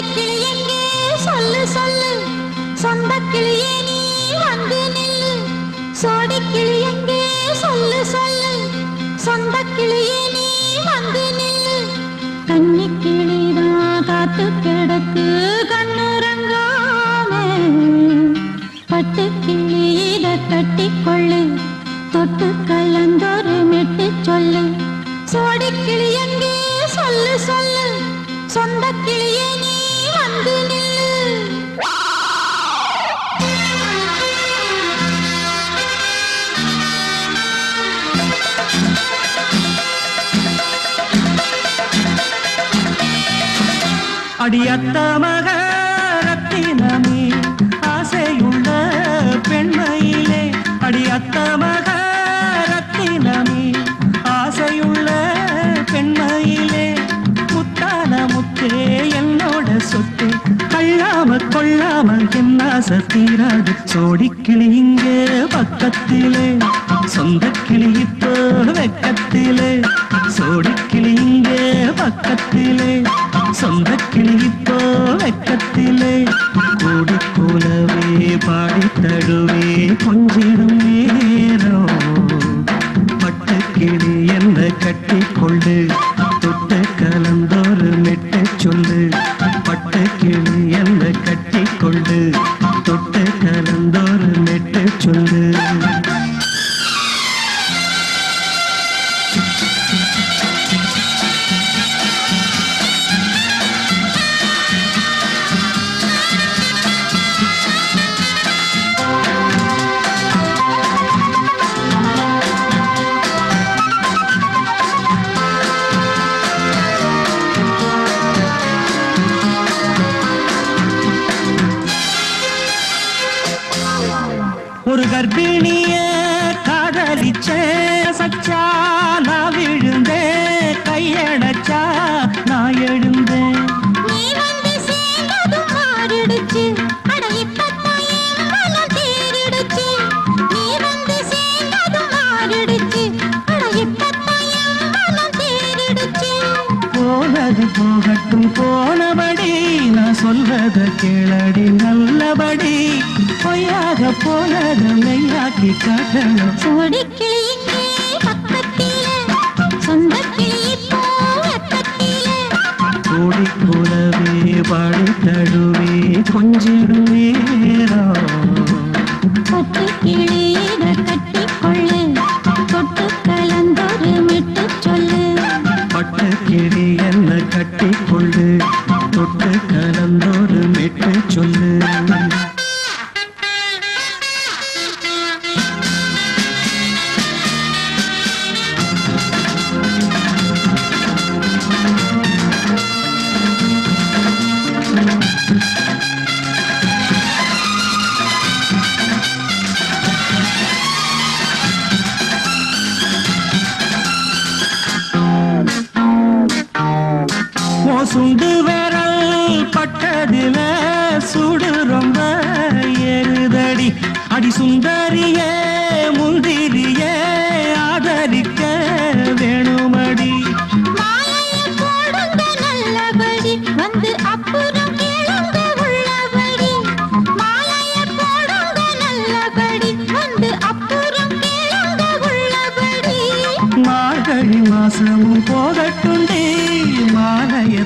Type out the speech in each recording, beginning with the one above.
கிளி எங்கே? சொல்லு சொல்லு. சொந்த கிளியே நீ வந்து நில்லு. சோடி கிளி எங்கே சொல்லு. சொல்லு சொல்லு. சொந்த கிளியே நீ அடியத்த மகரத்தினமே ஆசையுள்ள பெண்மையிலே அடியத்த மக கள்ளாம கொள்ளாம என்ன சத்தீராது சோடிக்கிளி இங்கே பக்கத்திலே சொந்த கிளி இப்போ வெக்கத்திலே. சோடிக்கிளி இங்கே பக்கத்திலே சொந்த கிளி இப்போ வெக்கத்திலே. கூடி போலவே பாடி தடுவே கொஞ்சிடும் பட்டு கிளி என்ன கட்டி கொண்டு தொட்டு கலந்தோறு மெட்டு சொல்லு. மாறிடுச்சு அட இப்பத்தான் என் மனம் தேறிடுச்சு நீ வந்து சேர்ந்ததும் மாறிடுச்சு. அட இப்பத்தான் என் மனம் தேறிடுச்சு போனது போகட்டும் போனபடி. நான் சொல்வத கேளடி நல்லபடி. பொய்யாக போனது மெய்யாக்கி காட்டணும். சோடிக்கிளி கூடி கூடவே பாடி தடுவே கொஞ்சிடும் நேரம் பட்டு கிளியிட கட்டிக்கொள்ளு தொட்டு கலந்தொரு மிட்டு சொல்லு. பட்டு கிளி என்ன கட்டி கொண்டு தொட்டு கலந்தோடு மெட்டு சொல்லு.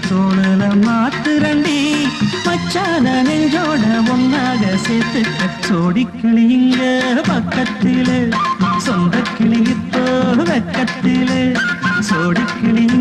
தோணல மாத்துரண்டி மச்சான நெஞ்சோட ஒன்னாக சேர்த்து சோடி கிளிங்க பக்கத்திலே. சொந்த கிளி இப்போ வெக்கத்திலே. சோடி கிளிங்க